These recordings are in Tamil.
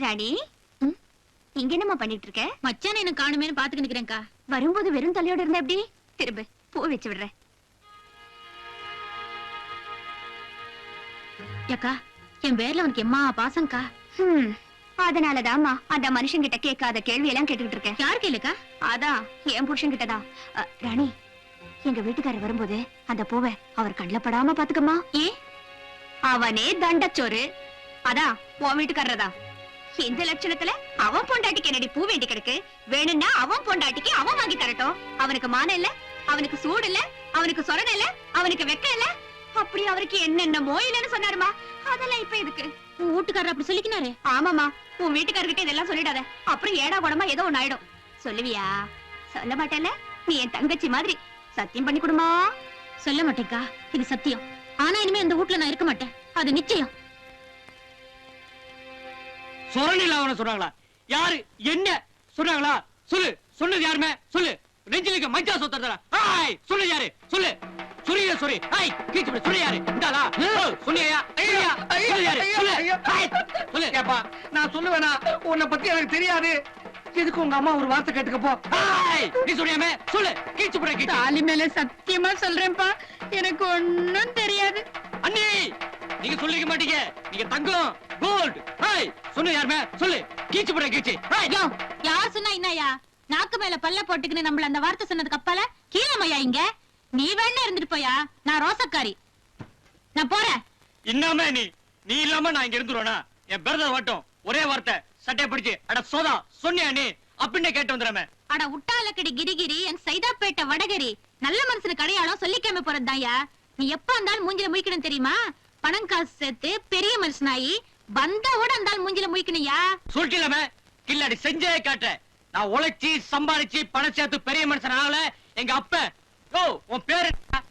ராணி? இங்க என்னம்மா பண்ணிட்டு இருக்க மச்சான் என்ன காணுமேனு பாத்துக்கு நிக்கிறேன்க்கா வரும்போது வெறும் தலையோட இருந்த எப்படி? திரும்ப பூ வச்சு விடுறேன் ஏக்கா என் பேர்ல உனக்கு எம்மா ஹம், அதனாலதாம்மா அந்த மனுஷன் கிட்ட கேட்காத கேள்வி எல்லாம் கேட்டுக்கிட்டு இருக்கேன். யார் கேளுக்கா? அதான் என் புருஷன் கிட்டதான் ராணி எங்க வீட்டுக்காரர் வரும்போது அந்த பூவை அவர் கண்ணில் படாம பாத்துக்கம்மா ஏ அவனே தண்டச்சோறு. அதான் உன் வீட்டுக்காரர் தான் இந்த லட்சணத்துல அவன் பொண்டாட்டிக்கு என்னடி பூ வேண்டி கிடக்கு? வேணும்னா அவன் பொண்டாட்டிக்கு அவன் வாங்கி தரட்டும். அவனுக்கு மானம் இல்ல அவனுக்கு சூடு இல்ல அவனுக்கு சொரணை இல்ல அவனுக்கு வெக்க இல்ல. அப்படி அவருக்கு என்னென்னமோ இல்லைன்னு சொன்னாருமா. அதெல்லாம் இப்ப எதுக்கு? உன் வீட்டுக்காரர் அப்படி சொல்லிக்கினாரு. ஆமாமா உன் வீட்டுக்காரர்கிட்ட இதெல்லாம் சொல்லிடாத. அப்புறம் ஏடா குடமா ஏதோ ஒண்ணு ஆயிடும். சொல்லுவியா? சொல்ல மாட்டேல்ல? நீ என் தங்கச்சி மாதிரி. சத்தியம் பண்ணி கொடுமா. சொல்ல மாட்டேக்கா இது சத்தியம். ஆனா இனிமே இந்த வீட்ல நான் இருக்க மாட்டேன். அது நிச்சயம். சொரணில அவன சொன்னாங்களா? யாரு? என்ன? சொன்னாங்களா? சொல்லு. சொன்னது யாருமே? சொல்லு. நெஞ்சிலுக்கு மஞ்சா சொத்தறதா ஆய் சொல்லு யாரு? சொல்லு. சொரிய சொரி ஆய் கீச்சு யாரு? இந்தாளா? சொன்னியா ஐயா. சொல்லு யாரு? சொல்லு ஆய், சொல்லு. ஏப்பா நான் சொல்லுவேனா? உன்னை பத்தி எனக்கு தெரியாது. இதுக்கு உங்க அம்மா ஒரு வார்த்தை கேட்டுக்க போ ஆய் நீ சொல்லு. கீச்சு போட கீச்சு தாலி மேல சத்தியமா சொல்றேன்ப்பா. எனக்கு ஒண்ணும் தெரியாது. அண்ணி! நீங்க சொல்லிக்க மாட்டீங்க. நீங்க தங்கம் கோல்ட் ஆய் சொன்ன யாருமே சொல்லு. கீச்சு போட கீச்சு. ஆய் யோ யார் சொன்னா என்னயா நாக்கு மேல பல்ல போட்டுக்கின்னு நம்மள அந்த வார்த்தை சொன்னதுக்கு அப்பால கீழமையா இங்க? நீ வேணா இருந்துட்டு போயா? நான் ரோசக்காரி. நான் போறேன். இன்னாம நீ. நீ இல்லாம நான் இங்க இருந்துருவேனா? என் பிரதர் வாட்டும் ஒரே வார்த்தை. சட்டையை பிடிச்சு அட சோதா சொன்னியா நீ? அப்படின்னு கேட்டு வந்துடாம அட உட்டாலக்கடி கிரிகிரி என் சைதாப்பேட்டை வடகரி. நல்ல மனுஷனுக்கு அடையாளம் சொல்லிக்காம போறதுதான்யா. நீ எப்ப வந்தாலும் மூஞ்சில முழிக்கணும் தெரியுமா? பணம் காசு சேர்த்து பெரிய மனுஷனாயி வந்தாவோட அந்த மூஞ்சில முழிக்கணும்யா? சொல்லிக்கலாம கில்லாடி செஞ்சே காட்ட நான் உழைச்சி சம்பாதிச்சு பணம் சேர்த்து பெரிய மனுஷன் ஆகல. எங்க அப்ப. ஓ உன் பேரு?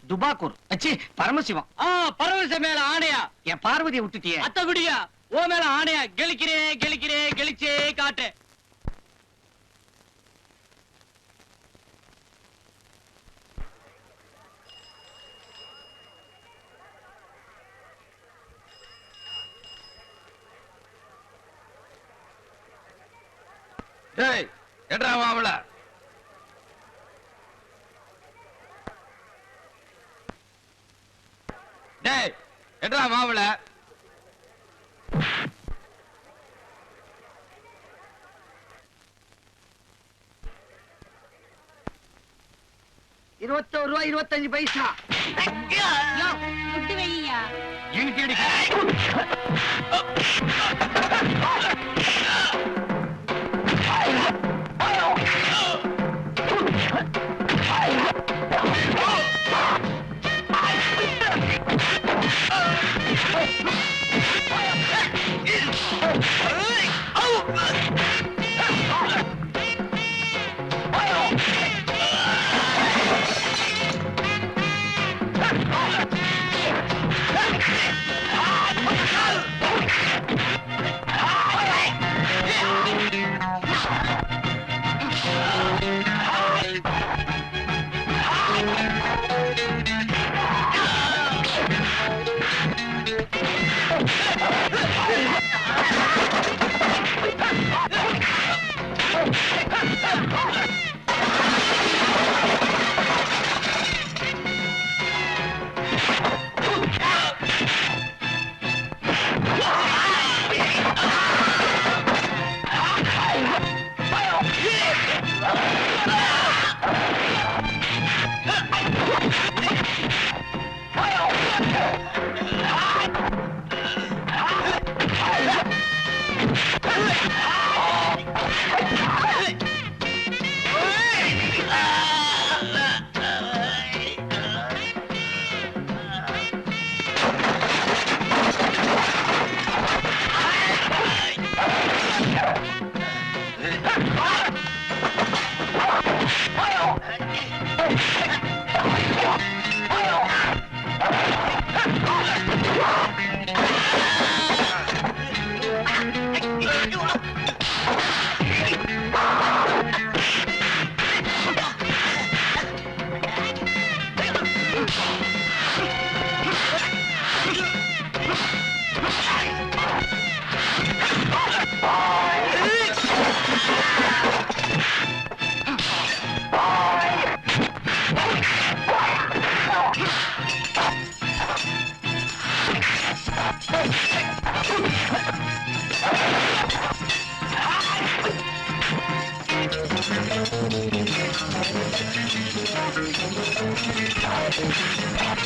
துபாக்கூர் அச்சி பரமசிவம். ஆ பரவச மேல ஆணையா? என் பார்வதியை விட்டுட்டியே. அத்த குடியா ஓ மேல ஆணையா? கெளிக்கிறே கெளிக்கிறே கெளிச்சே காட்டு டேய் எட்ரா மாமல டேய் எட்ரா மாமல இருபத்தோரு ரூபாய் இருபத்தஞ்சு பைசா. விட்டு வையா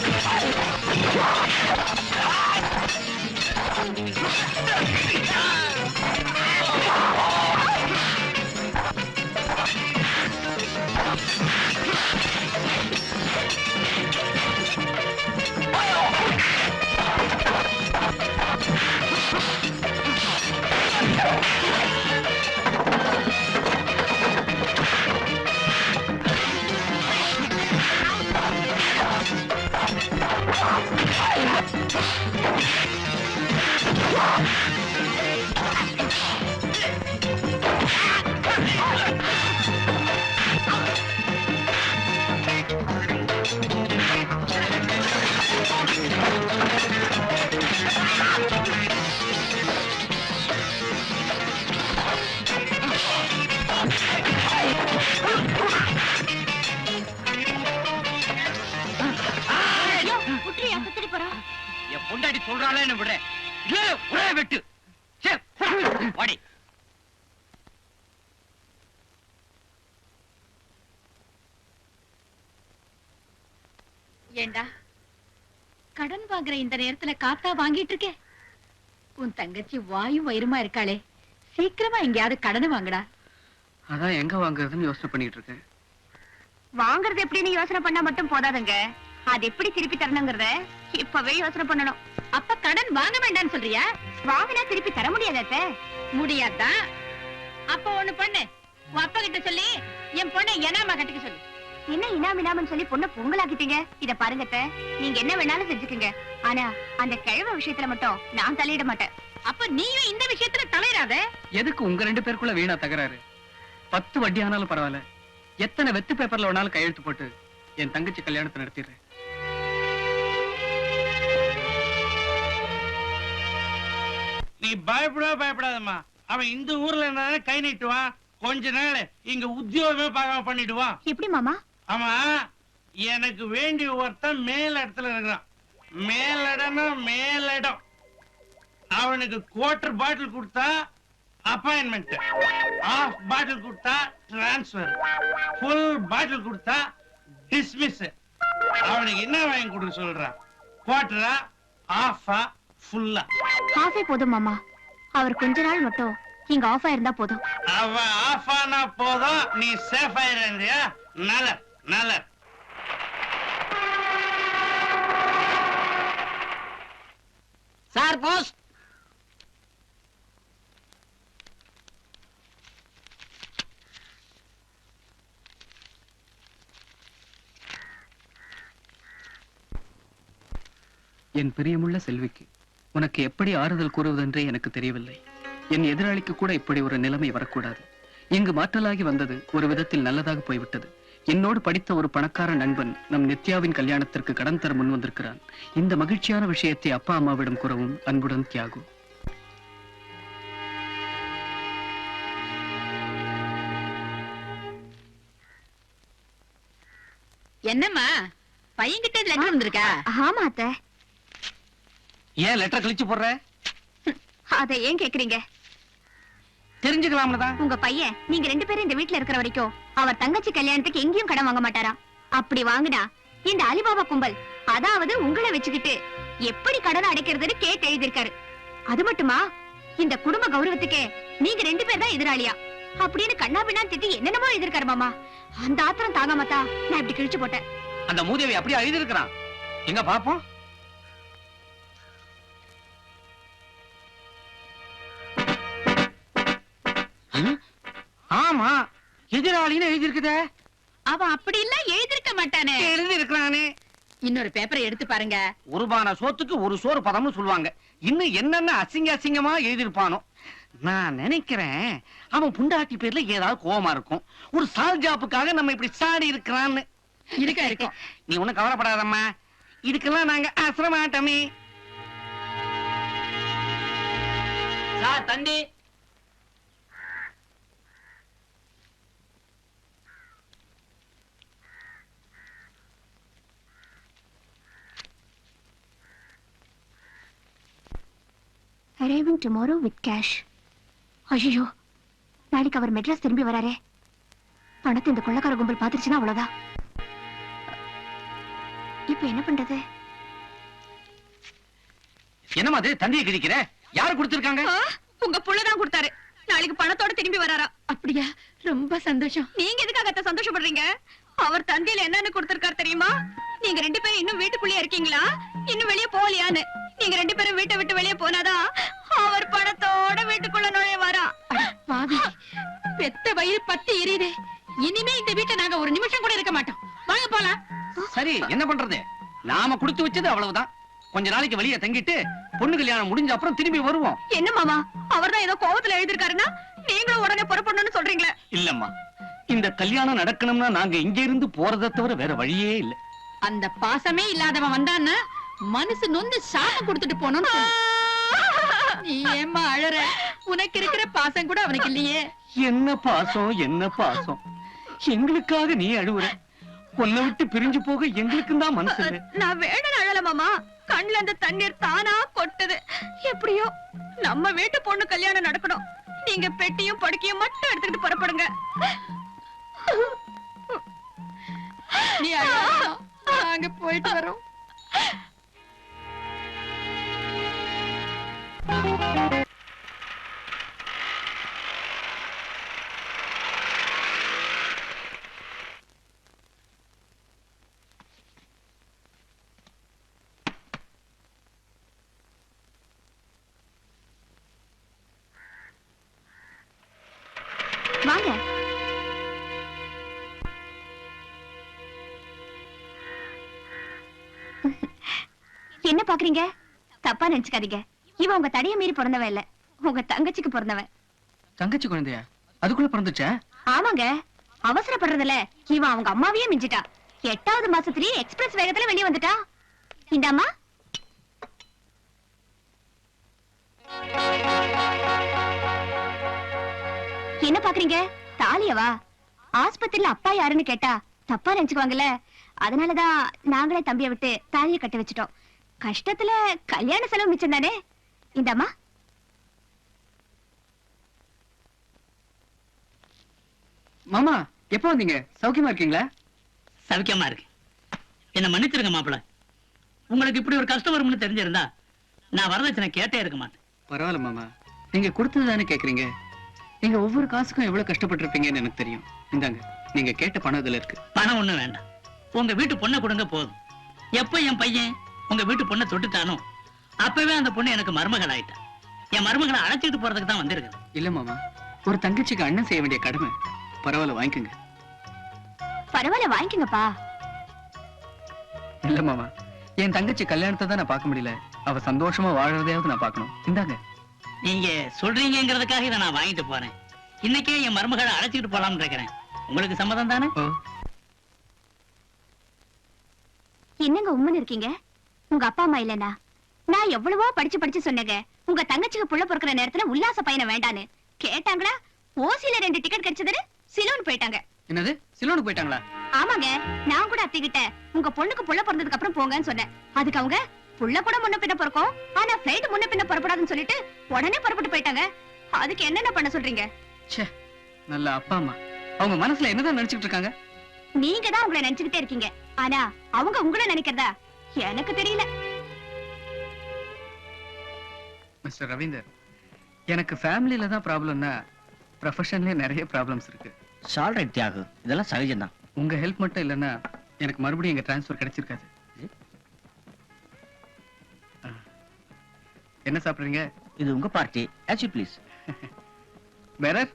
Oh, my God. பொண்டாட்டி சொல்றாளே என்ன விடுறேன். இல்ல ஒரே வெட்டு. வாடி. ஏண்டா? கடன் வாங்குற இந்த நேரத்துல காத்தா வாங்கிட்டு இருக்கே உன் தங்கச்சி வாயும் வயிறுமா இருக்காளே. சீக்கிரமா எங்கேயாவது கடனை வாங்குடா. அதான் எங்க வாங்குறதுன்னு யோசனை பண்ணிட்டு இருக்கேன். வாங்குறது எப்படின்னு யோசனை பண்ணா மட்டும் போதாதுங்க. அது எப்படி திருப்பி தரணுங்கிறத இப்பவே யோசனை பண்ணணும். அப்ப கடன் வாங்க வேண்டாம்னு சொல்றியா? வாங்கினா திருப்பி தர முடியாத முடியாதா? அப்ப ஒண்ணு பண்ணு. உன் அப்பா கிட்ட சொல்லி என் பொண்ணை எனாமா கட்டிக்க சொல்லு. என்ன இனாம் இனாமன்னு சொல்லி பொண்ணை பொங்கலாக்கிட்டீங்க? இத பாருங்க நீங்க என்ன வேணாலும் செஞ்சுக்குங்க. ஆனா அந்த கிழவ விஷயத்துல மட்டும் நான் தலையிட மாட்டேன். அப்ப நீயும் இந்த விஷயத்துல தலையிடாத? எதுக்கு உங்க ரெண்டு பேருக்குள்ள வீணா தகராறு? பத்து வட்டி ஆனாலும் பரவாயில்ல. எத்தனை வெத்து பேப்பர்ல வேணாலும் கையெழுத்து போட்டு என் தங்கச்சி கல்யாணத்தை நடத்திடுறேன். பயப்படவே பயப்படாதம்மா. அவன் இந்த ஊர்ல இருந்தா கை நீட்டுவான். கொஞ்ச நாள் இங்க உத்தியோகமே பார்க்காம பண்ணிடுவான். எப்படி மாமா? ஆமா எனக்கு வேண்டிய ஒருத்தன் மேல் இடத்துல இருக்கிறான். மேலிடம்னா மேலிடம் அவனுக்கு குவார்டர் பாட்டில் கொடுத்தா அப்பாயின்மெண்ட் ஆஃப் பாட்டில் கொடுத்தா டிரான்ஸ்ஃபர் ஃபுல் பாட்டில் கொடுத்தா டிஸ்மிஸ் அவனுக்கு என்ன வாங்கி கொடுக்க சொல்றான் குவார்டரா ஆஃபா ஃபுல்லா ஹாஃபே போதும் மாமா. அவர் கொஞ்ச நாள் மட்டும் இங்க ஆஃப் ஆயிருந்தா போதும். அவன் ஆஃப் ஆனா போதும் நீ சேஃப் ஆயிடுறியா நல்ல நல்ல சார் போஸ் என் பிரியமுள்ள செல்விக்கு உனக்கு எப்படி ஆறுதல் கூறுவதென்றே எனக்கு தெரியவில்லை. என் எதிராளிக்கு கூட இப்படி ஒரு நிலைமை வரக்கூடாது. இங்கு மாற்றலாகி வந்தது ஒரு விதத்தில் நல்லதாக போய்விட்டது. என்னோடு படித்த ஒரு பணக்கார நண்பன் நம் நித்யாவின் கல்யாணத்திற்கு கடன் தர முன் வந்திருக்கிறான். இந்த மகிழ்ச்சியான விஷயத்தை அப்பா அம்மாவிடம் கூறவும் அன்புடன் தியாகு. என்னம்மா? பையன்கிட்ட லெட்டர் வந்திருக்கா? ஆமா அத்தை. ஏன் லெட்டர் கிழிச்சு போடுற? அத ஏன் கேக்குறீங்க? தெரிஞ்சுக்கலாம்ல தான் உங்க பையன் நீங்க ரெண்டு பேரும் இந்த வீட்ல இருக்கிற வரைக்கும் அவர் தங்கச்சி கல்யாணத்துக்கு எங்கேயும் கடன் வாங்க மாட்டாராம் அப்படி வாங்குனா இந்த அலிபாபா கும்பல் அதாவது உங்களை வச்சுக்கிட்டு எப்படி கடன் அடைக்கிறதுன்னு கேட்டு எழுதியிருக்காரு. அது மட்டுமா? இந்த குடும்ப கௌரவத்துக்கே நீங்க ரெண்டு பேர் தான் எதிராளியா? அப்படின்னு கண்ணா பின்னா திட்டி என்னென்னமோ எழுதிருக்காரு மாமா. அந்த ஆத்திரம் தாங்காமத்தா நான் இப்படி கிழிச்சு போட்டேன். அந்த மூதேவி அப்படியே எழுதிருக்கிறான் எங்க பாப்போம்? ஆமா எதிராளின்னு எழுதியிருக்குதே. அவன் அப்படி எல்லாம் எழுதிருக்க மாட்டானே. எழுதி இருக்கிறானே இன்னொரு பேப்பரை எடுத்து பாருங்க. ஒரு பான சோத்துக்கு ஒரு சோறு பதம்னு சொல்லுவாங்க. இன்னும் என்னென்ன அசிங்க அசிங்கமா எழுதியிருப்பானோ. நான் நினைக்கிறேன் அவன் புண்டாட்டி பேர்ல ஏதாவது கோவமா இருக்கும். ஒரு சால் ஜாப்புக்காக நம்ம இப்படி சாடி இருக்கிறான்னு. இருக்கா இருக்கும் நீ ஒண்ணும் கவலைப்படாதம்மா. இதுக்கெல்லாம் நாங்க அசர மாட்டோமே. Sir Dandi arriving tomorrow with cash ஐயோ நாளைக்கு அவர் மெட்ராஸ் திரும்பி வராரே. பணத்தை இந்த கொள்ளக்கார கும்பல் பாத்துருச்சுன்னா அவ்வளவுதான். இப்ப என்ன பண்றது? என்னமா அது? தந்தியை கிழிக்கிற? யாரு கொடுத்திருக்காங்க? உங்க புள்ளதான் கொடுத்தாரு. நாளைக்கு பணத்தோட திரும்பி வராரா? அப்படியா? ரொம்ப சந்தோஷம். நீங்க எதுக்காக அத்தை சந்தோஷப்படுறீங்க? அவர் தந்தையில என்னன்னு கொடுத்திருக்காரு தெரியுமா? நீங்க ரெண்டு பேரும் இன்னும் வீட்டுக்குள்ளே இருக்கீங்களா? இன்னும் வெளியே போகலையான்னு. நீங்க ரெண்டு பேரும் வீட்டை விட்டு வெளியே போனாதான் அவர் பணத்தோட வீட்டுக்குள்ள நுழைய வரா பாவி பெத்த வயிறு பத்து எரியுதே. இனிமே இந்த வீட்டை நாங்க ஒரு நிமிஷம் கூட இருக்க மாட்டோம். வாங்க போலாம். சரி என்ன பண்றது? நாம கொடுத்து வச்சது அவ்வளவுதான். கொஞ்ச நாளைக்கு வெளியே தங்கிட்டு பொண்ணு கல்யாணம் முடிஞ்ச அப்புறம் திரும்பி வருவோம். என்ன மாமா? அவர்தான் ஏதோ கோவத்துல எழுதிருக்காருன்னா நீங்களும் உடனே புறப்படணும்னு சொல்றீங்களே. இல்லம்மா இந்த கல்யாணம் நடக்கணும்னா நாங்க இங்க இருந்து போறதை தவிர வேற வழியே இல்ல. அந்த பாசமே இல்லாதவன் வந்தான்னா மனசு நொந்து சாபம் கொடுத்துட்டு போனோம்னு. நீ ஏம்மா அழற? உனக்கு இருக்கிற பாசம் கூட அவனுக்கு இல்லையே. என்ன பாசம் என்ன பாசம்? எங்களுக்காக நீ அழுவுற. உன்னை விட்டு பிரிஞ்சு போக எங்களுக்கும் தான் மனசு இல்ல. நான் வேணும் அழல மாமா. கண்ணுல அந்த தண்ணீர் தானா கொட்டுது. எப்படியோ நம்ம வீட்டு பொண்ணு கல்யாணம் நடக்கணும். நீங்க பெட்டியும் படுக்கையும் மட்டும் எடுத்துக்கிட்டு புறப்படுங்க. நீ அழாத. நாங்க போயிட்டு வரோம். என்ன பாக்குறீங்க? தப்பா நினைச்சுக்காதீங்க. இவன் உங்க தடைய மீறி பிறந்தவன் இல்ல. உங்க தங்கச்சிக்கு பிறந்தவன். தங்கச்சி குழந்தையா? அதுக்குள்ள பிறந்துச்சா? ஆமாங்க. அவசரப்படுறதுல இவன் அவங்க அம்மாவையே மிஞ்சிட்டா. எட்டாவது மாசத்திலேயே எக்ஸ்பிரஸ் வேகத்துல வெளியே வந்துட்டா. இந்தாம்மா. என்ன பாக்குறீங்க? தாலியவா? ஆஸ்பத்திரியில அப்பா யாருன்னு கேட்டா தப்பா நினைச்சுக்குவாங்கல்ல. அதனாலதான் நாங்களே தம்பிய விட்டு தாலியை கட்டி வச்சுட்டோம். கஷ்டத்துல கல்யாண செலவு மிச்சம் தானே? இந்தாம்மா. மாமா எப்போ வந்தீங்க? சௌக்கியமா இருக்கீங்களா? சவிக்கமா இருக்கு என்ன மன்னிச்சிருங்க மாப்பிள. உங்களுக்கு இப்படி ஒரு கஷ்டம் வரும்னு தெரிஞ்சிருந்தா நான் வரதட்சணை கேட்டே இருக்க மாட்டேன். பரவாயில்ல மாமா. நீங்க கொடுத்தது தானே கேக்குறீங்க? நீங்க ஒவ்வொரு காசுக்கும் எவ்வளவு கஷ்டப்பட்டிருப்பீங்கன்னு எனக்கு தெரியும். இந்தாங்க நீங்க கேட்ட பணம் இதுல இருக்கு. பணம் ஒண்ணும் வேண்டாம். உங்க வீட்டு பொண்ணை கொடுங்க போதும். எப்ப என் பையன் உங்க வீட்டு பொண்ணை தொட்டுட்டானோ? அப்பவே அந்த பொண்ணு எனக்கு மருமகள் ஆயிட்டா என் மருமகளை அழைச்சிட்டு போறதுக்கு தான் வந்திருக்கேன். இல்ல மாமா ஒரு தங்கச்சிக்கு அண்ணன் செய்ய வேண்டிய கடமை. பரவாயில்ல வாங்கிக்கோங்க. பரவாயில்ல வாங்கிக்கோங்கப்பா. இல்ல மாமா என் தங்கச்சி கல்யாணத்தை தான் நான் பார்க்க முடியல. அவ சந்தோஷமா வாழறதையாவது நான் பார்க்கணும். இந்தாங்க. நீங்க சொல்றீங்கிறதுக்காக இதை நான் வாங்கிட்டு போறேன். இன்னைக்கே என் மருமகளை அழைச்சிட்டு போலாம்னு இருக்கிறேன் உங்களுக்கு சம்மதம் தானே? என்னங்க உண்மைன்னு இருக்கீங்க? உங்க அப்பா அம்மா இல்லனா நான் எவ்வளவோ படிச்சு படிச்சு சொன்னேங்க. உங்க தங்கச்சிக்கு புள்ள பொறுக்கிற நேரத்துல உல்லாச பயணம் வேண்டான்னு. கேட்டாங்களா? ஓசில ரெண்டு டிக்கெட் கிடைச்சதுன்னு சிலோன் போயிட்டாங்க. என்னது? சிலோனுக்கு போயிட்டாங்களா? ஆமாங்க. நான் கூட அத்திக்கிட்ட உங்க பொண்ணுக்கு புள்ள பிறந்ததுக்கு அப்புறம் போங்கன்னு சொன்னேன். அதுக்கு அவங்க புள்ள கூட முன்ன பின்ன பிறக்கும். ஆனா பிளைட் முன்ன பின்ன புறப்படாதுன்னு சொல்லிட்டு உடனே புறப்பட்டு போயிட்டாங்க. அதுக்கு என்னென்ன பண்ண சொல்றீங்க? ச்சே நல்ல அப்பா அம்மா. அவங்க மனசுல என்னதான் நினைச்சிட்டு இருக்காங்க? நீங்க தான் உங்களை நினைச்சுக்கிட்டே இருக்கீங்க. ஆனா அவங்க உங்களை நினைக்கிறதா? எனக்கு தெரியல. மிஸ்டர் ரவீந்தர் எனக்கு ஃபேமிலியில தான் ப்ராப்ளம்னா ப்ரொஃபஷன்லயே நிறைய ப்ராப்ளம்ஸ் இருக்கு. சால்ரைட் தியாகு. இதெல்லாம் சகஜம்தான். உங்க ஹெல்ப் மட்டும் இல்லைன்னா எனக்கு மறுபடியும் எங்க டிரான்ஸ்ஃபர் கிடைச்சிருக்காது. என்ன சாப்பிடுறீங்க? இது உங்க பார்ட்டி ஆச்சு please bearer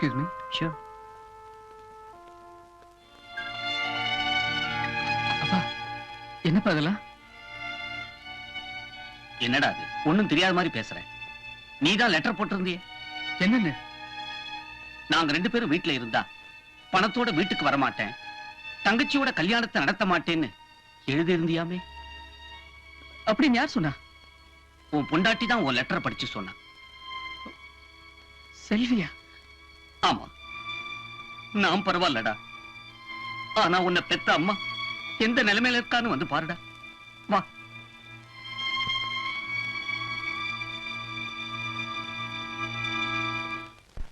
excuse me sure அப்பா என்னப்பா அதெல்லாம் என்னடா அது? ஒண்ணும் தெரியாத மாதிரி பேசுற. நீ தான் லெட்டர் போட்டிருந்தியே. என்னன்னு? நாங்க ரெண்டு பேரும் வீட்ல இருந்தா பணத்தோட வீட்டுக்கு வர மாட்டேன் தங்கச்சியோட கல்யாணத்தை நடத்த மாட்டேன்னு எழுதி இருந்தியாமே அப்படின்னு யார் சொன்னா? உன் பொண்டாட்டி தான் உன் லெட்டரை படிச்சு சொன்னா. செல்வியா? ஆமா. நான் பரவாயில்லடா. ஆனா உன்னை பெத்த அம்மா எந்த நிலைமையில இருக்கான்னு வந்து பாருடா. வா.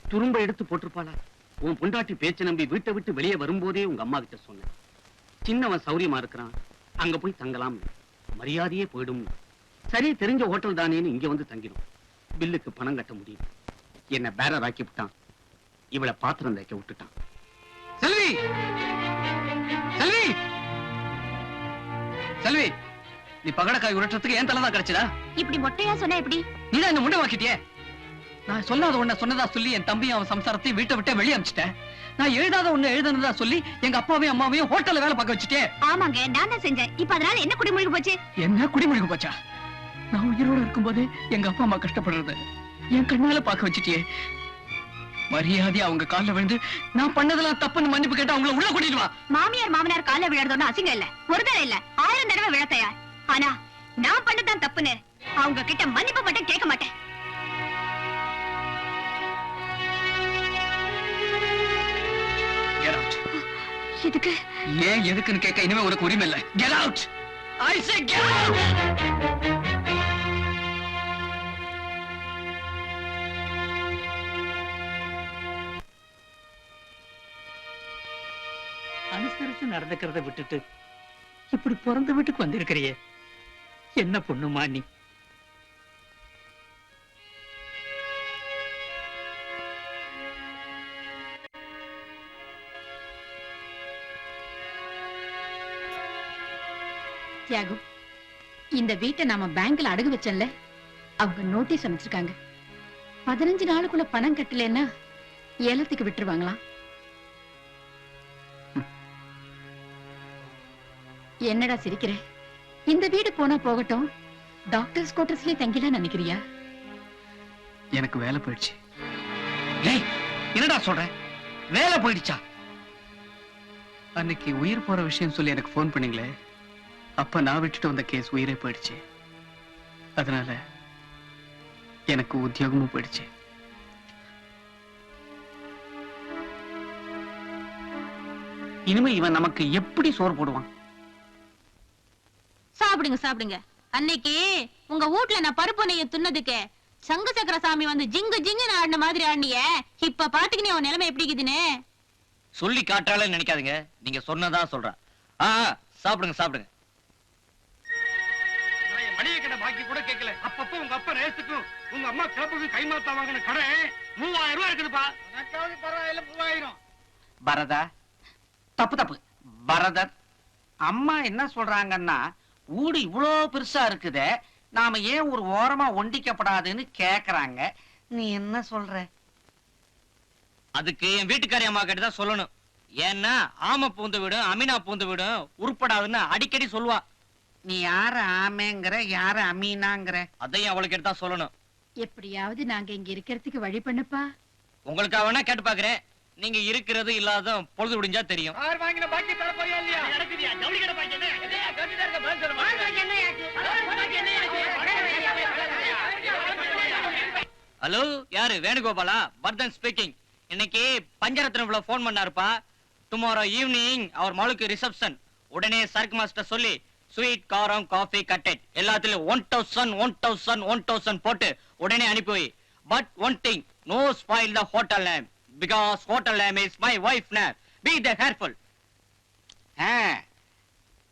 துரும்ப எடுத்து போட்டிருப்பாளா? உன் பொண்டாட்டி பேச்ச நம்பி வீட்டை விட்டு வெளியே வரும்போதே உங்க அம்மா கிட்ட சொன்னேன். சின்னவன் சௌரியமா இருக்கிறான். அங்க போய் தங்கலாம். மரியாதையே போயிடும். சரி தெரிஞ்ச ஹோட்டல் தானேன்னு இங்க வந்து தங்கிடும். பில்லுக்கு பணம் கட்ட முடியும். என்ன பேரர் ஆக்கி விட்டான் இவளை பாத்திரம் தைக்க விட்டுட்டான். செல்வி! செல்வி! செல்வி! நீ பகடக்காய் உருட்டுறதுக்கு ஏன் தலைதான் கிடைச்சதா இப்படி மொட்டையா சொன்னா எப்படி? நீதான் என்ன முண்டை வாக்கிட்டியே? நான் சொல்லாத ஒண்ண சொன்னதா சொல்லி என் தம்பியும் அவன் சம்சாரத்தையும் வீட்டை விட்டு வெளியே அமிச்சிட்டேன். நான் எழுதாத ஒண்ணு எழுதுனதா சொல்லி எங்க அப்பாவையும் அம்மாவையும் ஹோட்டல்ல வேலை பார்க்க வச்சுட்டேன் ஆமாங்க நான் தான் செஞ்சேன். இப்ப அதனால என்ன குடிமொழி போச்சு? என்ன குடிமொழிக்கு போச்சா? நான் உயிரோட இருக்கும்போதே எங்க அப்பா அம்மா கஷ்டப்படுறது. என் கண்ணால பார்க்க வச்சுட்டியே. மரியாதை அவங்க கால்ல விழுந்து நான் பண்ணதெல்லாம் தப்புன்னு மன்னிப்பு கேட்டு அவங்கள உள்ள கூட்டிட்டு வா. மாமியார் மாமனார் கால விழறதொன்னு அசிங்கம் இல்ல. ஒரு தடவை இல்ல. ஆயிரம் தடவை விழ தயார். ஆனா நான் பண்ணதான் தப்புன்னு அவங்க கிட்ட மன்னிப்பு மட்டும் கேட்க மாட்டேன். இதுக்கு ஏன் எதுக்குன்னு கேட்க இனிமே உனக்கு உரிமை இல்ல. Get out I say get out அனுசரிச்சு நடந்துக்கிறத விட்டுட்டு இப்படி பிறந்த வீட்டுக்கு வந்திருக்கிறியே? என்ன பொண்ணுமா நீ? தியாகு இந்த வீட்டை நாம பேங்க்ல அடகு வச்சோம்ல அவங்க நோட்டீஸ் அமைச்சிருக்காங்க பதினஞ்சு நாளுக்குள்ள பணம் கட்டலைன்னா ஏலத்துக்கு விட்டுருவாங்களாம். என்னடா சிரிக்கிற? இந்த வீடு போனா போகட்டும். டாக்டர்ஸ் குவார்டர்ஸ்லயே தங்கிலாம் நினைக்கிறியா? எனக்கு வேலை போயிடுச்சு. ஏய் என்னடா சொல்ற? வேலை போயிடுச்சா? அன்னைக்கு உயிர் போற விஷயம் சொல்லி எனக்கு ஃபோன் பண்ணீங்களே. அப்ப நான் விட்டுட்டு வந்த கேஸ் உயிரே போயிடுச்சு. அதனால எனக்கு உத்தியோகமும் போயிடுச்சு. இனிமே இவன் நமக்கு எப்படி சோறு போடுவான்? சாப்பிடுங்க சாப்பிடுங்க. அன்னைக்கு உங்க வீட்ல நான் பருப்பு நெய்ய துண்ணதுக்கு சங்கு சக்கர சாமி வந்து ஜிங்கு ஜிங்கு ஆடின மாதிரி ஆடினிய. இப்ப பாத்துக்கினே உன் நிலைமை எப்படி இருக்குதுன்னு? சொல்லி காட்டாலே நினைக்காதீங்க. நீங்க சொன்னதா சொல்றேன். ஆ ஆ, சாப்பிடுங்க சாப்பிடுங்க. மளிகை கடை பாக்கி கூட கேட்கல அப்பப்ப உங்க அப்பா ரேஸுக்கும் உங்க அம்மா கிளப்புக்கு கைமாத்தா வாங்கின கடை மூவாயிரம் ரூபாய் இருக்குதுப்பா. எனக்காவது பரவாயில்ல மூவாயிரம். பரதா தப்பு தப்பு. பரதர் அம்மா என்ன சொல்றாங்கன்னா ஊடு இவ்வளோ பெருசா இருக்குதே நாம ஏன் ஒரு ஓரமா ஒண்டிக்கப்படாதுன்னு கேக்குறாங்க. நீ என்ன சொல்ற? அதுக்கு என் வீட்டுக்காரி அம்மா கிட்ட தான் சொல்லணும். ஏன்னா ஆம பூந்து விடும் அமினா பூந்து விடும் உருப்படாதுன்னு அடிக்கடி சொல்லுவா. நீ யார ஆமேங்கிற யார அமீனாங்கிற? அதையும் அவளுக்கு தான் சொல்லணும். எப்படியாவது நாங்க இங்க இருக்கிறதுக்கு வழி பண்ணுப்பா. உங்களுக்காக வேணா கேட்டு பாக்குறேன். நீங்க இருக்கிறது இல்லாத பொழுது விடிஞ்சா தெரியும். யார் வாங்கின பாக்கி தர போறியா இல்லையா? நடக்குதியா ஜவுளி கடை பாக்கி என்ன? ஹலோ யாரு? வேணுகோபாலா? பர்தன் ஸ்பீக்கிங் இன்னைக்கு பஞ்சரத்னம்ல ஃபோன் பண்ணாருப்பா. டுமாரோ ஈவினிங் அவர் மகளுக்கு ரிசப்ஷன் உடனே சர்க் மாஸ்டர் சொல்லி ஸ்வீட் காரம் காஃபி கட்டெட் எல்லாத்துலயும் one thousand one thousand one thousand போட்டு உடனே அனுப்பி but one thing no spoil the hotel name because hotel name is my wife name be the careful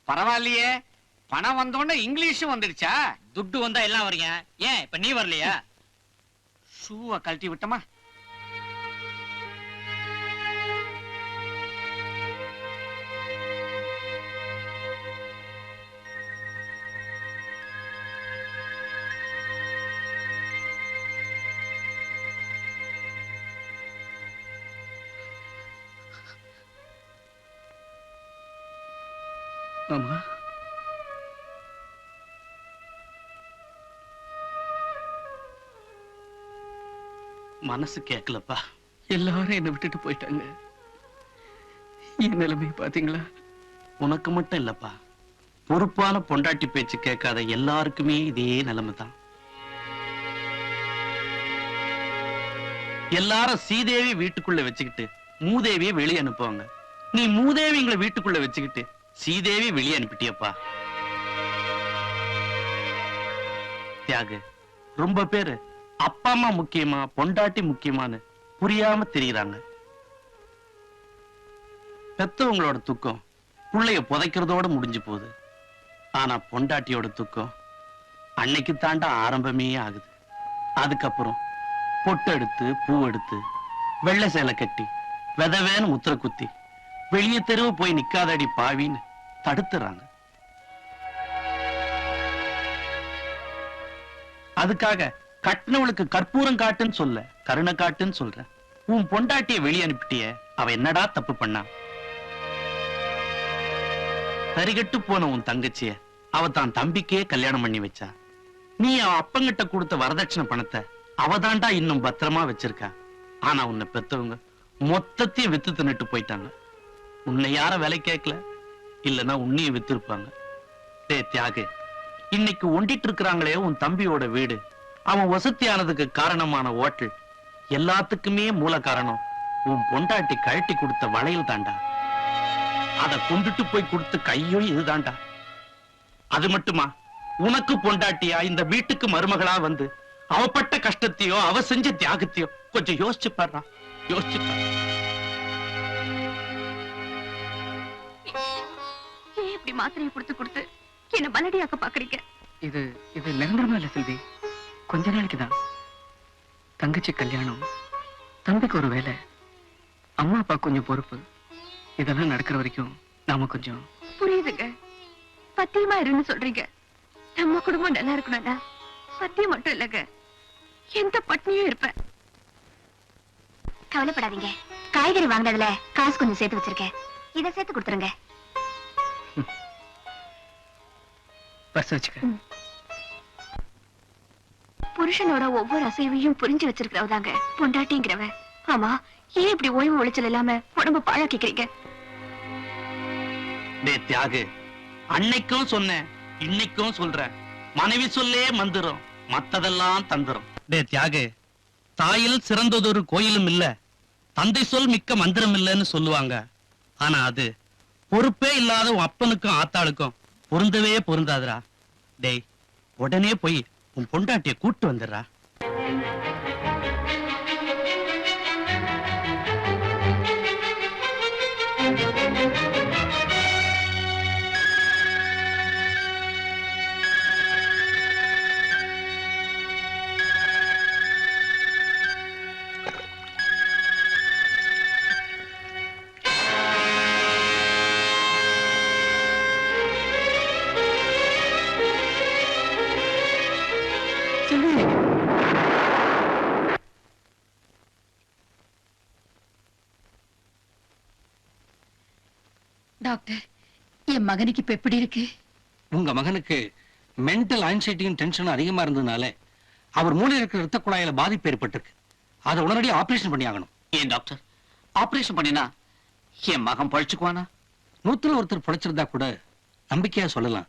பரவாயில்லையே. பணம் வந்தோடனே இங்கிலீஷும் வந்துடுச்சா? துட்டு வந்தா எல்லாம் வரீங்க. ஏன் இப்ப நீ வரலையா? ஷூவை கழட்டி விட்டமா? ஆமா. மனசு கேட்கலப்பா எல்லாரும் என்னை விட்டுட்டு போயிட்டாங்க. என் நிலைமை பாத்தீங்களா? உனக்கு மட்டும் இல்லப்பா. பொறுப்பான பொண்டாட்டி பேச்சு கேட்காத எல்லாருக்குமே இதே நிலைமை தான் எல்லாரும் சீதேவி வீட்டுக்குள்ள வச்சுக்கிட்டு மூதேவிய வெளியே அனுப்புவாங்க. நீ மூதேவிங்களை வீட்டுக்குள்ள வச்சுக்கிட்டு சீதேவி வெளியே அனுப்பிட்டியப்பா. தியாகு ரொம்ப பேரு அப்பா அம்மா முக்கியமா பொண்டாட்டி முக்கியமான்னு புரியாம தெரியுறாங்க. பெத்தவங்களோட துக்கம் புள்ளைய புதைக்கிறதோட முடிஞ்சு போகுது. ஆனா பொண்டாட்டியோட துக்கம் அன்னைக்கு தாண்டா ஆரம்பமே ஆகுது. அதுக்கப்புறம் பொட்டு எடுத்து பூ எடுத்து வெள்ளை சேலை கட்டி விதவேன்னு முத்திர குத்தி வெளிய தெருவு போய் நிக்காதடி பாவின்னு தடுத்துறாங்க. அதுக்காக கட்டினவளுக்கு கற்பூரம் காட்டுன்னு சொல்ல கருணை காட்டுன்னு சொல்ற. உன் பொண்டாட்டிய வெளிய அனுப்பிட்டிய அவ என்னடா தப்பு பண்ணா? சரிகட்டு போன உன் தங்கச்சிய அவ தான் தம்பிக்கே கல்யாணம் பண்ணி வச்சா. நீ அவ அப்பங்கிட்ட கொடுத்த வரதட்சணை பணத்தை அவதாண்டா இன்னும் பத்திரமா வச்சிருக்கா. ஆனா உன்னை பெத்தவங்க மொத்தத்தையும் வித்து தின்னுட்டு போயிட்டாங்க. உன்னை யாரும் விலை கேட்கல. இல்லைன்னா உன்னையும் வித்திருப்பாங்க. டே தியாகு இன்னைக்கு ஒண்டிட்டு இருக்கிறாங்களே உன் தம்பியோட வீடு. அவன் வசதியானதுக்கு காரணமான ஓட்டல். எல்லாத்துக்குமே மூல காரணம் உன் பொண்டாட்டி கழட்டி கொடுத்த வளையல் தாண்டா அதை கொண்டுட்டு போய் கொடுத்த கையும் இதுதான்டா. அது மட்டுமா? உனக்கு பொண்டாட்டியா இந்த வீட்டுக்கு மருமகளா வந்து அவப்பட்ட கஷ்டத்தையோ அவ செஞ்ச தியாகத்தையோ கொஞ்சம் யோசிச்சு பாடுறான் யோசிச்சு மாத்திரையை கொடுத்து கொடுத்து என்ன பலடியாக்க பாக்குறீங்க. இது இது நிரந்தரமா இல்ல செல்வி? கொஞ்ச நாளைக்கு தான். தங்கச்சி கல்யாணம் தம்பிக்கு ஒரு வேலை அம்மா அப்பா கொஞ்சம் பொறுப்பு. இதெல்லாம் நடக்கிற வரைக்கும் நாம கொஞ்சம் புரியுதுங்க. பத்தியமா இருன்னு சொல்றீங்க. நம்ம குடும்பம் நல்லா இருக்கணும்னா பத்தியம் மட்டும் இல்லைங்க. எந்த பட்னியும் இருப்பேன். கவலைப்படாதீங்க. காய்கறி வாங்கினதுல காசு கொஞ்சம் சேர்த்து வச்சிருக்கேன். இதை சேர்த்து கொடுத்துருங்க. பர்ஸ் வச்சுக்க. புருஷனோட ஒவ்வொரு அசைவையும் புரிஞ்சு வச்சிருக்கிறவதாங்க பொண்டாட்டிங்கிறவ ஆமா ஏன் இப்படி ஓய்வு உளைச்சல் இல்லாம உடம்பு பாழாக்கிக்கிறீங்க? டே தியாகு அன்னைக்கும் சொன்னேன் இன்னைக்கும் சொல்றேன். மனைவி சொல்லே மந்திரம் மத்ததெல்லாம் தந்திரம். டே தியாகு தாயில் சிறந்ததொரு கோயிலும் இல்ல தந்தை சொல் மிக்க மந்திரம் இல்லைன்னு சொல்லுவாங்க. ஆனா அது பொறுப்பே இல்லாத அப்பனுக்கும் ஆத்தாளுக்கும். பொருந்தவே பொருந்தாதுடா டேய் உடனே போய் உன் பொண்டாட்டிய கூட்டு வந்துடுறா. டாக்டர் என் மகனுக்கு இப்ப எப்படி இருக்கு? உங்க மகனுக்கு மென்டல் ஆன்சைட்டியும் டென்ஷனும் அதிகமா இருந்ததுனால அவர் மூளையில் இருக்கிற ரத்த குழாயில பாதிப்பு ஏற்பட்டிருக்கு. அதை உடனடியாக ஆபரேஷன் பண்ணி ஆகணும். ஏன் டாக்டர்? ஆபரேஷன் பண்ணினா என் மகன் பழிச்சுக்குவானா? நூத்துல ஒருத்தர் பிழைச்சிருந்தா கூட நம்பிக்கையா சொல்லலாம்.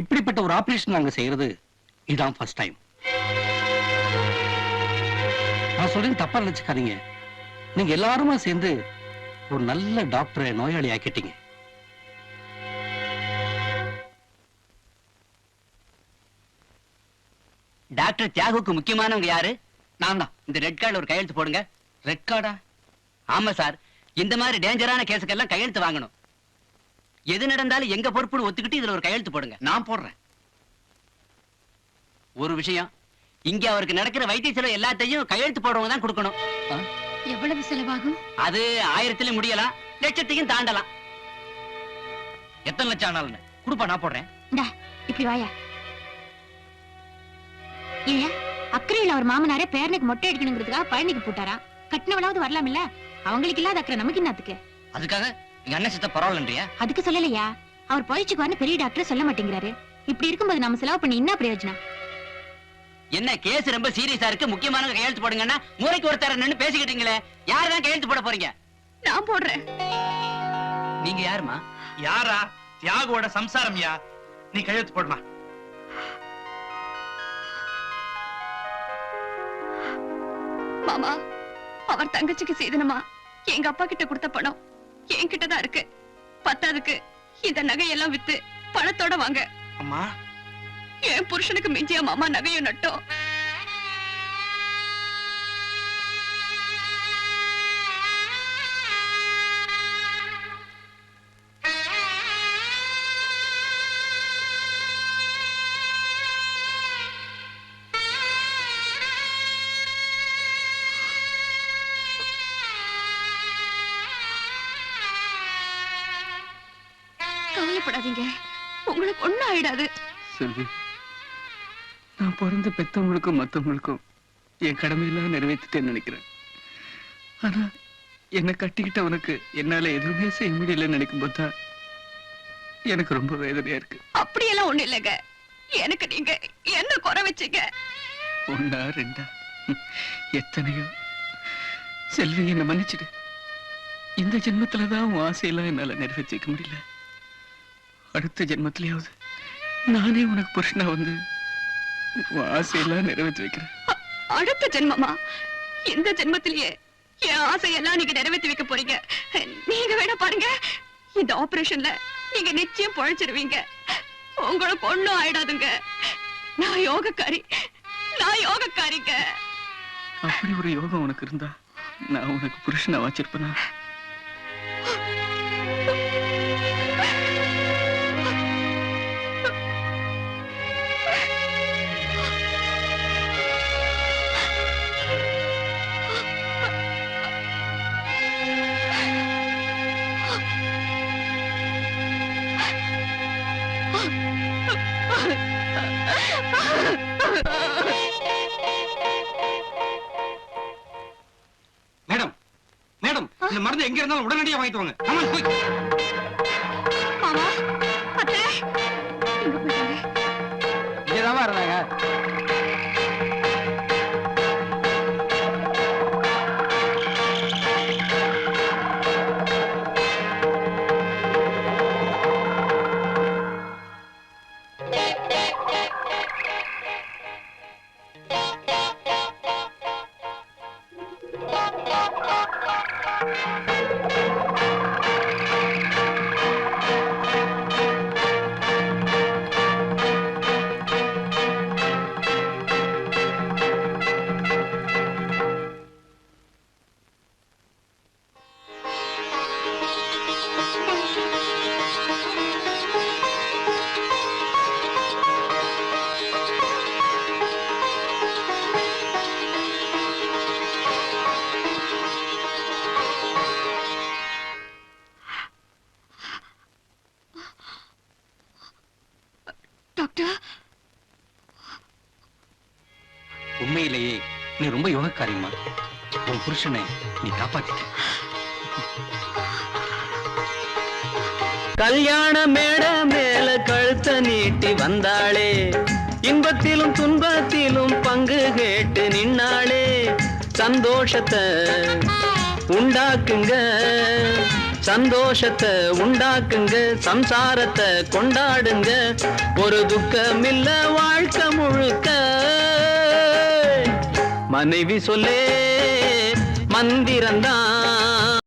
இப்படிப்பட்ட ஒரு ஆபரேஷன் நாங்க செய்யறது இதான் ஃபர்ஸ்ட் டைம் நான் சொல்றேன் தப்பா நினைச்சுக்காதீங்க. நீங்க எல்லாருமா சேர்ந்து ஒரு நல்ல டாக்டரை நோயாளி ஆக்கிட்டீங்க டாக்டர் தியாகுக்கு முக்கியமானவங்க யாரு? நான் தான் இந்த ரெட் கார்டு ஒரு கையெழுத்து போடுங்க. ரெட் கார்டா ஆமா சார். இந்த மாதிரி டேஞ்சரான கேஸுக்கெல்லாம் கையெழுத்து வாங்கணும். எது நடந்தாலும் எங்க பொறுப்புன்னு ஒத்துக்கிட்டு இதுல ஒரு கையெழுத்து போடுங்க. நான் போடுறேன். ஒரு விஷயம். இங்க அவருக்கு நடக்கிற வைத்திய செலவு எல்லாத்தையும் கையெழுத்து போடுறவங்க தான் கொடுக்கணும். எவ்வளவு செலவாகும்? அது ஆயிரத்திலும் முடியலாம். லட்சத்தையும் தாண்டலாம். எத்தனை லட்சம் ஆனாலும் கொடுப்பா நான் போடுறேன். இப்படி வாயா. ஏன் அக்கறையில் அவர் மாமனாரே பேரனுக்கு மொட்டை அடிக்கணுங்கிறதுக்காக பழனிக்கு போட்டாராம் கட்டினவளாவது வரலாம் இல்ல அவங்களுக்கு இல்லாத அக்கறை நமக்கு என்னத்துக்கு அதுக்காக எங்க அண்ணன் சித்த பரவாயில்லன்றியா? அதுக்கு சொல்லலையா? அவர் பழிச்சுக்குவார்னு பெரிய டாக்டர் சொல்ல மாட்டேங்கிறாரு. இப்படி இருக்கும்போது நம்ம செலவு பண்ணி என்ன பிரயோஜனம்? என்ன கேஸ் ரொம்ப சீரியஸா இருக்கு முக்கியமான கையெழுத்து போடுங்கன்னா மூளைக்கு ஒருத்தர நின்னு பேசிக்கிட்டீங்களே யாரு தான் கையெழுத்து போட போறீங்க? நான் போடுறேன். நீங்க யாருமா யாரா? தியாகுவோட சம்சாரம் யா நீ கையெழுத்து போடுமா. மாமா அவர் தங்கச்சிக்கு சீதனமா? எங்க அப்பா கிட்ட கொடுத்த பணம் என்கிட்ட தான் இருக்கு. பத்தாதுக்கு இந்த நகையெல்லாம் வித்து பணத்தோட வாங்க. அம்மா. என் புருஷனுக்கு மிஞ்சிய மாமா நகையும் நட்டோம். நான் பிறந்த பெத்தவங்களுக்கும் மத்தவங்களுக்கும் என் கடமையெல்லாம் நிறைவேற்றிட்டேன்னு நினைக்கிறேன். ஆனா என்னை கட்டிக்கிட்டவனுக்கு என்னால எதுவுமே செய்ய முடியலன்னு நினைக்கும் தான் எனக்கு ரொம்ப வேதனையா இருக்கு. அப்படியெல்லாம் ஒண்ணு இல்லைங்க. எனக்கு நீங்க என்ன குறை வச்சீங்க? ஒன்னா ரெண்டா? எத்தனையோ? செல்வி என்னை மன்னிச்சிடு. இந்த ஜென்மத்துலதான் உன் ஆசையெல்லாம் என்னால நிறைவேற்றிக்க முடியல. அடுத்த ஜென்மத்திலேயாவது நானே உனக்கு புருஷனா வந்து ஆசையெல்லாம் நிறைவேற்றி வைக்கிறேன் அடுத்த ஜென்மமா? இந்த ஜென்மத்திலேயே என் ஆசையெல்லாம் நீங்க நிறைவேற்றி வைக்க போறீங்க. நீங்க வேணா பாருங்க. இந்த ஆபரேஷன்ல நீங்க நிச்சயம் பொழைச்சிருவீங்க. உங்களுக்கு ஒண்ணும் ஆயிடாதுங்க. நான் யோகக்காரி. நான் யோகக்காரிங்க. அப்படி ஒரு யோகம் உனக்கு இருந்தா நான் உனக்கு புருஷனா வச்சிருப்பேனா? இந்த மருந்து எங்க இருந்தாலும் உடனடியா வாங்கிட்டு வாங்க. Quick. மாமா அத்தை. எங்க போயிட்டாங்க? இங்கதான் இருந்தாங்க. புருஷனை நீ காப்பாத்திட்ட கல்யாண மேட மேல கழுத்த நீட்டி வந்தாளே. இன்பத்திலும் துன்பத்திலும் பங்கு கேட்டு நின்னாளே. சந்தோஷத்தை உண்டாக்குங்க. சந்தோஷத்தை உண்டாக்குங்க. சம்சாரத்தை கொண்டாடுங்க. ஒரு துக்கமில்ல வாழ்க்கை முழுக்க. மனைவி சொல்லே மந்திரந்தான்